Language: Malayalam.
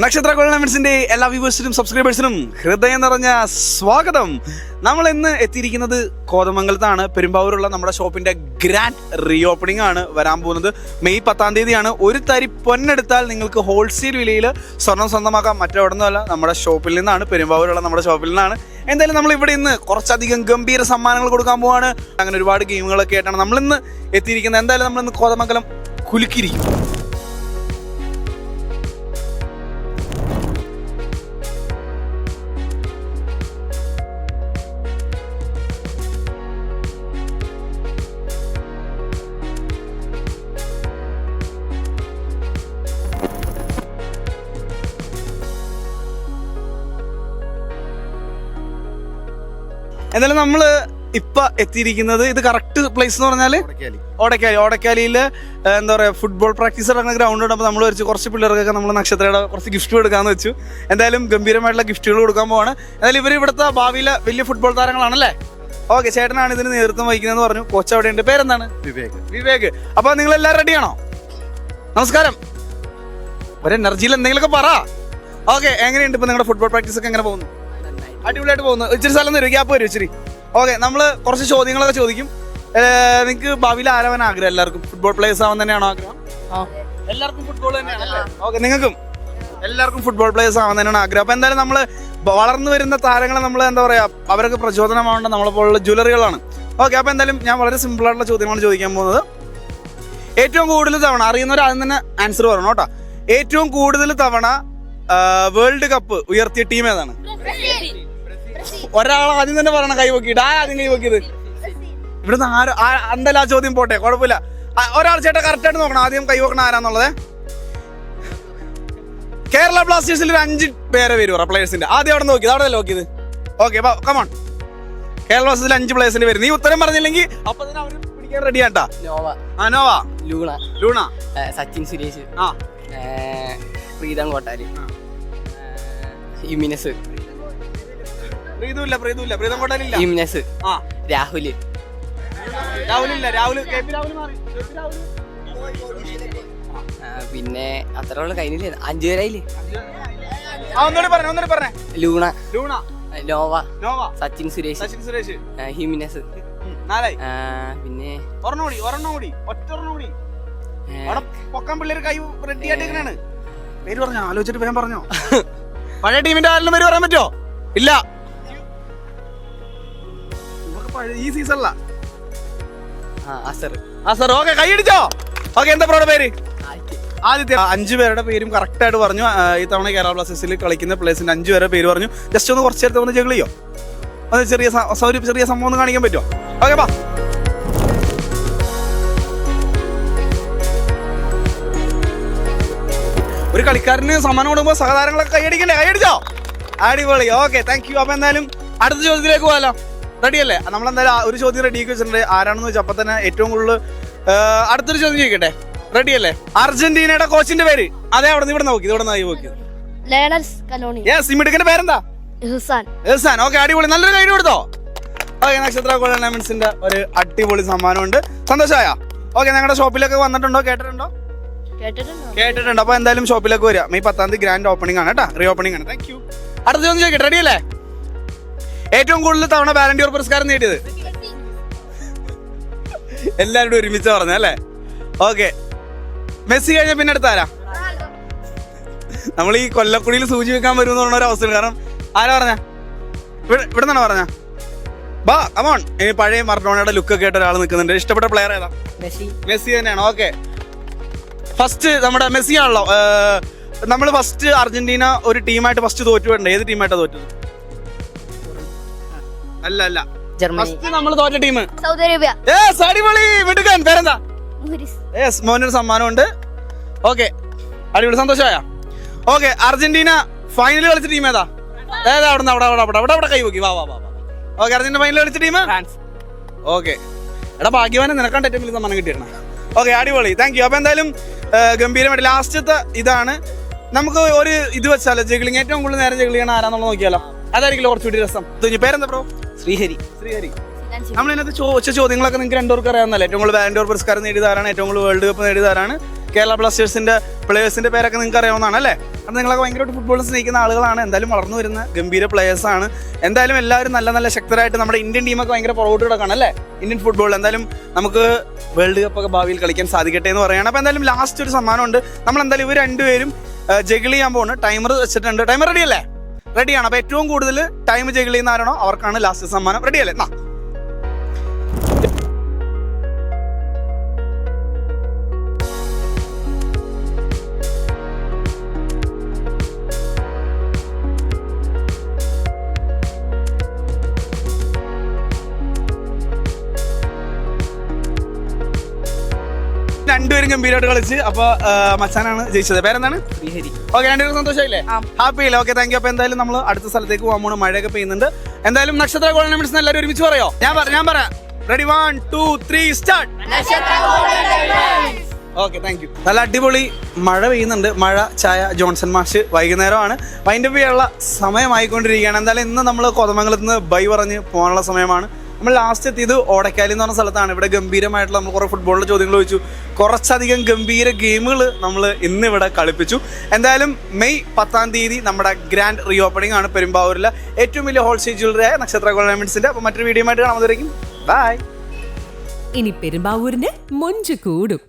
നക്ഷത്ര കോളമെന്റ്സിന്റെ എല്ലാ വ്യൂവേഴ്സിനും സബ്സ്ക്രൈബേഴ്സിനും ഹൃദയം നിറഞ്ഞ സ്വാഗതം. നമ്മൾ ഇന്ന് എത്തിയിരിക്കുന്നത് കോതമംഗലത്താണ്. പെരുമ്പാവൂരുള്ള നമ്മുടെ ഷോപ്പിന്റെ ഗ്രാൻഡ് റീ ഓപ്പണിംഗ് ആണ് വരാൻ പോകുന്നത്. മെയ് പത്താം തീയതിയാണ്. ഒരു തരി പൊന്നെടുത്താൽ നിങ്ങൾക്ക് ഹോൾസെയിൽ വിലയിൽ സ്വർണം സ്വന്തമാക്കാം. മറ്റെവിടെ നിന്നല്ല നമ്മുടെ ഷോപ്പിൽ നിന്നാണ് പെരുമ്പാവൂരുള്ള നമ്മുടെ ഷോപ്പിൽ നിന്നാണ്. എന്തായാലും നമ്മൾ ഇവിടെ ഇന്ന് കുറച്ചധികം ഗംഭീര സമ്മാനങ്ങൾ കൊടുക്കാൻ പോവാണ്. അങ്ങനെ ഒരുപാട് ഗെയിമുകളൊക്കെ ആയിട്ടാണ് നമ്മൾ ഇന്ന് എത്തിയിരിക്കുന്നത്. എന്തായാലും നമ്മൾ ഇന്ന് കോതമംഗലം കുലുക്കിയിരിക്കും എന്തായാലും നമ്മൾ ഇപ്പൊ എത്തിയിരിക്കുന്നത് ഇത് കറക്റ്റ് പ്ലേസ് എന്ന് പറഞ്ഞാൽ ഓടക്കാലി. ഓടക്കാലിയിൽ എന്താ പറയാ ഫുട്ബോൾ പ്രാക്ടീസ് നടക്കുന്ന ഗ്രൗണ്ട് ഉണ്ട് അപ്പൊ നമ്മൾ വെച്ച് കുറച്ച് പിള്ളേർക്കൊക്കെ നമ്മൾ നക്ഷത്രയുടെ കുറച്ച് ഗിഫ്റ്റ് കൊടുക്കാന്ന് വെച്ചു. എന്തായാലും ഗംഭീരമായിട്ടുള്ള ഗിഫ്റ്റുകൾ കൊടുക്കാൻ പോവാണ്. എന്തായാലും ഇവർ ഇവിടുത്തെ ഭാവിയിലെ വലിയ ഫുട്ബോൾ താരങ്ങളാണല്ലേ? ഓക്കെ ചേട്ടനാണ് ഇതിന് നേതൃത്വം വഹിക്കുന്നതെന്ന് പറഞ്ഞു. കോച്ച് അവിടെ ഉണ്ട് പേരെന്താണ്? വിവേക്. വിവേക്. അപ്പൊ നിങ്ങൾ എല്ലാവരും റെഡിയാണോ നമസ്കാരം. ഒരു എനർജിയിൽ എന്തെങ്കിലുമൊക്കെ പറ. ഓക്കെ എങ്ങനെയുണ്ട് ഇപ്പൊ നിങ്ങളുടെ ഫുട്ബോൾ പ്രാക്ടീസ് ഒക്കെ എങ്ങനെ പോകുന്നു? അടിപൊളിയായിട്ട് പോകുന്നു. ഇച്ചിരി സ്ഥലം തരും ഗ്യാപ്പ് വരും ഇച്ചിരി? ഓക്കെ നമ്മൾ കുറച്ച് ചോദ്യങ്ങളൊക്കെ ചോദിക്കും. നിങ്ങൾക്ക് ഭാവിയിൽ ആരാവാൻ ആഗ്രഹം എല്ലാവർക്കും? ഫുട്ബോൾ പ്ലേയേഴ്സ് ആവാൻ തന്നെയാണോ ആഗ്രഹം? എല്ലാവർക്കും ഫുട്ബോൾ തന്നെയാണല്ലേ ഓക്കെ നിങ്ങൾക്കും? എല്ലാവർക്കും ഫുട്ബോൾ പ്ലേയേഴ്സ് ആവാൻ തന്നെയാണ് ആഗ്രഹം. അപ്പൊ എന്തായാലും നമ്മൾ വളർന്നു വരുന്ന താരങ്ങളെ നമ്മൾ എന്താ പറയുക അവരൊക്കെ പ്രചോദനമാവേണ്ട നമ്മളെ പോലുള്ള ജ്വല്ലറികളാണ്. ഓക്കെ അപ്പൊ എന്തായാലും ഞാൻ വളരെ സിമ്പിൾ ആയിട്ടുള്ള ചോദ്യമാണ് ചോദിക്കാൻ പോകുന്നത്. ഏറ്റവും കൂടുതൽ തവണ അറിയുന്നവർ ആദ്യം തന്നെ ആൻസർ പറയണം കേട്ടോ. ഏറ്റവും കൂടുതൽ തവണ വേൾഡ് കപ്പ് ഉയർത്തിയ ടീം ഏതാണ്? ഒരാൾ ആദ്യം തന്നെ പറയണം കൈ പൊക്കിയിട്ട്. ആ ആദ്യം കൈ പൊക്കിയത്? ഇവിടുന്ന് ആര് ആ- ആ ചോദ്യം പോട്ടെ കുഴപ്പമില്ല. ഒരാൾ ചേട്ടാ കറക്റ്റ് ആയിട്ട് നോക്കണം. ആദ്യം കൈ വെക്കണം ആരാന്നുള്ളത്. കേരള ബ്ലാസ്റ്റേഴ്സിൽ ഒരു അഞ്ച് പേരെ വരും പ്ലേയേഴ്സിന്റെ ആദ്യം അവിടെ നോക്കിയത്. അവിടെ നോക്കിയത്? ഓക്കെ കമോൺ കേരള ബ്ലാസ്റ്റേഴ്സിൽ അഞ്ച് പ്ലേയേഴ്സിന്റെ പേര് നീ ഉത്തരം പറഞ്ഞില്ലെങ്കിൽ അപ്പൊ തന്നെ അവർ പിടിക്കാൻ റെഡി ആട്ടാ. Noah. Luna. Luna. Sachin Suresh. ആ. പ്രീതം കോട്ടാലി ആ. പ്രീതുല്ല പ്രീതുല്ല. പ്രീതം ഇമിനസ് ആ. രാഹുൽ. രാഹുലില്ല രാഹുൽ. കെ പി രാഹുൽ മാറി. കെ പി രാഹുൽ ആ, പിന്നെ അത്ര ഉള്ള കഴിഞ്ഞില്ലേ? അഞ്ചു പേരായില്ലേ ആ ഒന്നുകൂടി പറഞ്ഞേ ഒന്നുകൂടി പറഞ്ഞേ. Luna. Luna. Noah. Noah. Sachin Suresh. Sachin Suresh. Jimenez. ഉം, നാലായി. ആ, പിന്നെ ഒരെണ്ണം കൂടി ഒരെണ്ണം കൂടി ഒറ്റ ഒരെണ്ണം കൂടി. ഏ, അവിടെ പൊക്കാൻ പിള്ളേർ കൈ റെഡി ആയിട്ട് ഇരിക്കണാണ്. പേര് പറഞ്ഞോ? ആലോചിച്ചിട്ട് വേഗം പറഞ്ഞോ. പഴയ ടീമിന്റെ ആരെങ്കിലും പേര് പറയാൻ പറ്റുമോ? ഇല്ല. ഈ സീസണില അസർ. സാർ ഓക്കെ എന്താ പ്രോടെ പേര്. ആദ്യത്തെ അഞ്ചു പേരുടെ പേരും കറക്റ്റ് ആയിട്ട് പറഞ്ഞു. ഈ തവണ കേരള ബ്ലാസ്റ്റേഴ്സിൽ കളിക്കുന്ന പ്ലേസിന്റെ അഞ്ചു പേരുടെ പേര് പറഞ്ഞു. ജസ്റ്റ് ഒന്ന് കുറച്ച് നേരത്തെ ഒന്ന് ജഗിൾ ചെയ്യോ? അത് ചെറിയ ഒരു ചെറിയ സംഭവം ഒന്ന് കാണിക്കാൻ പറ്റുമോ? ഓക്കെ പാ ഒരു കളിക്കാരന് സമ്മാനം കൊടുക്കുമ്പോൾ സഹതാരങ്ങളൊക്കെ കൈയടിക്കണ്ടേ? കൈയടിച്ചോ? അടിപൊളി. ഓക്കെ താങ്ക് യു അപ്പൊ എന്തായാലും അടുത്ത ചോദ്യത്തിലേക്ക് പോകാലോ. റെഡി അല്ലേ നമ്മളെന്തായാലും ഒരു ചോദ്യം റെഡി വെച്ചിട്ടുണ്ട്. ആരാണെന്ന് വെച്ചാൽ അപ്പൊ തന്നെ ഏറ്റവും കൂടുതൽ അടുത്തൊരു ചോദ്യം ചോദിക്കട്ടെ? റെഡിയല്ലേ? അർജന്റീനയുടെ കോച്ചിന്റെ പേര്. അതെ അവിടെ നിന്ന് ഇവിടെ നോക്കി. ഇവിടെ നിന്ന് നോക്കി പേരെന്താ? ഹുസാൻ. ഓക്കെ അടിപൊളി. നല്ലൊരു കൈ കൊടുത്തോ? ഓക്കെ നക്ഷത്ര കോളനാമിൻസിന്റെ ഒരു അടിപൊളി സമ്മാനം ഉണ്ട് സന്തോഷമായ ഓക്കെ ഞങ്ങളുടെ ഷോപ്പിലൊക്കെ വന്നിട്ടുണ്ടോ? കേട്ടിട്ടുണ്ടോ? കേട്ടിട്ടുണ്ടോ? കേട്ടിട്ടുണ്ട്. അപ്പൊ എന്തായാലും ഷോപ്പിലേക്ക് വരിക മെയ് പത്താം തീയതി ഗ്രാൻഡ് ഓപ്പണിംഗ് ആണ് കേട്ടോ. റീ ഓപ്പണിംഗ് ആണ്. താങ്ക് യു അടുത്ത ചോദ്യം ചോദിക്കട്ടെ? റെഡി അല്ലേ? ഏറ്റവും കൂടുതൽ തവണ വാലന്റിയർ പുരസ്കാരം നേടിയത്? എല്ലാവരും ഒരുമിച്ച് പറഞ്ഞ അല്ലേ? ഓക്കെ മെസ്സി കഴിഞ്ഞ പിന്നെ എടുത്താരാ നമ്മൾ ഈ കൊല്ലക്കുടിയിൽ സൂചി വെക്കാൻ വരും എന്ന് പറഞ്ഞ ഒരു അവസ്ഥയാണ് കാരണം ആരാ പറഞ്ഞ? ഇവിടെ ഇവിടെ നിന്നാണ് പറഞ്ഞ? ബാ കമോൺ ഇനി പഴയ മർഡോണയുടെ ലുക്ക് ഒക്കെ ആയിട്ട് ഒരാൾ നിൽക്കുന്നുണ്ട്. ഇഷ്ടപ്പെട്ട പ്ലെയർ ഏതാ? മെസ്സി. മെസ്സി തന്നെയാണ്? ഓക്കെ ഫസ്റ്റ് നമ്മുടെ മെസ്സി ആണല്ലോ നമ്മൾ ഫസ്റ്റ് അർജന്റീന ഒരു ടീമായിട്ട് ഫസ്റ്റ് തോറ്റുപോയിട്ടുണ്ട് ഏത് ടീമായിട്ടാണ് തോറ്റത്? അല്ല അല്ല. ജർമ്മനി. ഫസ്റ്റ് നമ്മൾ തോറ്റ ടീം സൗദി അറേബ്യ. ഏസ് അടിപൊളി. വിടുക്കാൻ പേരെന്താ? മുഹരിസ് യെസ് മോനൊരു സമ്മാനമുണ്ട്. ഓക്കെ അടിപൊളി. സന്തോഷമായ ഓക്കെ അർജന്റീന ഫൈനൽ കളിച്ച ടീം ഏതാ? ഏതാ അവിടെ അവിടെ അവിടെ അവിടെ അവിടെ അവിടെ കൈ നോക്കി വാ വാ വാ ഓക്കെ അർജന്റീന ഫൈനൽ കളിച്ച ടീം ഫ്രാൻസ്. ഓക്കെ എടാ ഭാഗ്യവാനെ നിനക്കാണ്ട് ഏറ്റവും വലിയ സമ്മാനം കിട്ടിയിരണം ഓക്കെ അടിപൊളി. താങ്ക് യു അപ്പൊ എന്തായാലും ഗംഭീരമായിട്ട് ലാസ്റ്റത്തെ ഇതാണ്. നമുക്ക് ഒരു ഇത് വെച്ചാലോ? ജഗിളിങ് ഏറ്റവും കൂടുതൽ നേരം ജഗിൾ ചെയ്യണ ആരാന്നുള്ളത് നോക്കിയാലോ? അതായിരിക്കും കുറച്ചുകൂടി രസം. പേരെന്താ ബ്രോ ശ്രീഹരി. ശ്രീഹരി. നമ്മൾ ഇതിനകത്ത് ചോദിച്ച ചോദ്യങ്ങളൊക്കെ നിങ്ങൾക്ക് രണ്ടുപേർക്ക് അറിയാവുന്നല്ലേ ഏറ്റവും കൂടുതൽ വാലന്റിയർ പുരസ്കാരം നേടിയതാരാണ്? ഏറ്റവും കൂടുതൽ വേൾഡ് കപ്പ് നേടിയതാരാണ്? കേരള ബ്ലാസ്റ്റേഴ്സിന്റെ പ്ലേയേഴ്സിന്റെ പേരൊക്കെ നിങ്ങൾക്ക് അറിയാവുന്നതാണ് അല്ലേ? അപ്പം നിങ്ങളൊക്കെ ഭയങ്കരമായിട്ട് ഫുട്ബോൾ സ്നേഹിക്കുന്ന ആളുകളാണ്. എന്തായാലും വളർന്നു വരുന്ന ഗംഭീര പ്ലേയേഴ്സ് ആണ്. എന്തായാലും എല്ലാവരും നല്ല നല്ല ശക്തരായിട്ട് നമ്മുടെ ഇന്ത്യൻ ടീമൊക്കെ ഭയങ്കര പുറകോട്ട് കിടക്കാണ് അല്ലേ? ഇന്ത്യൻ ഫുട്ബോൾ എന്തായാലും നമുക്ക് വേൾഡ് കപ്പ് ഒക്കെ ഭാവിയിൽ കളിക്കാൻ സാധിക്കട്ടെ എന്ന് പറയുകയാണ്. അപ്പോൾ എന്തായാലും ലാസ്റ്റ് ഒരു സമ്മാനമുണ്ട്. നമ്മൾ എന്തായാലും ഇവർ രണ്ടുപേരും ജഗിൾ ചെയ്യാൻ പോകുന്നു ടൈമർ വെച്ചിട്ടുണ്ട്. ടൈമർ റെഡി അല്ലേ? റെഡിയാണ് അപ്പോൾ ഏറ്റവും കൂടുതൽ ടൈം ജഗിൾ ആരാണോ? അവർക്കാണ് ലാസ്റ്റ് സമ്മാനം. റെഡി അല്ലേ? എന്നാ രണ്ടുപേരും ഗംഭീരമായിട്ട് കളിച്ച് അപ്പൊ മച്ചാനാണ് ജയിച്ചത്. പേരെന്താണ്? ഓക്കെ രണ്ടുപേരും സന്തോഷമായില്ലേ? ഹാപ്പി അല്ലേ? ഓക്കെ താങ്ക് യു അപ്പൊ എന്തായാലും നമ്മൾ അടുത്ത സ്ഥലത്തേക്ക് പോകാൻ പോണ് മഴയൊക്കെ പെയ്യുന്നുണ്ട്. എന്തായാലും നക്ഷത്ര ഗോൾഡൻ എല്ലാവരും ഒരുമിച്ച് പറയോ? ഞാൻ പറ ഞാൻ പറയാം. Ready one two three start okay thank you നല്ല അടിപൊളി മഴ പെയ്യുന്നുണ്ട്. മഴ ചായ ജോൺസൺ മാഷ് വൈകുന്നേരമാണ്. വൈൻഡപ്പ് ചെയ്യാനുള്ള സമയമായിക്കൊണ്ടിരിക്കുകയാണ്. എന്തായാലും ഇന്ന് നമ്മൾ കോതമംഗലത്ത് നിന്ന് ബൈ പറഞ്ഞ് പോകാനുള്ള സമയമാണ്. നമ്മൾ ലാസ്റ്റ് എത്തിയത് ഓടക്കാലി എന്ന് പറഞ്ഞ സ്ഥലത്താണ്. ഇവിടെ ഗംഭീരമായിട്ടുള്ള നമ്മൾ കുറേ ഫുട്ബോളിലെ ചോദ്യങ്ങൾ ചോദിച്ചു. കുറച്ചധികം ഗംഭീര ഗെയിമുകൾ നമ്മൾ ഇന്ന് ഇവിടെ കളിപ്പിച്ചു. എന്തായാലും മെയ് പത്താം തീയതി നമ്മുടെ ഗ്രാൻഡ് റീ ഓപ്പണിംഗ് ആണ് പെരുമ്പാവൂരിലെ ഏറ്റവും വലിയ ഹോൾസെയിൽ ജ്വല്ലറിയായ നക്ഷത്ര ഗോൾമെന്റ്സിന്റെ അപ്പോൾ മറ്റൊരു വീഡിയോ ആയിട്ട് കാണാൻ ബൈ ഇനി പെരുമ്പാവൂരിന് മൊഞ്ച് കൂടും.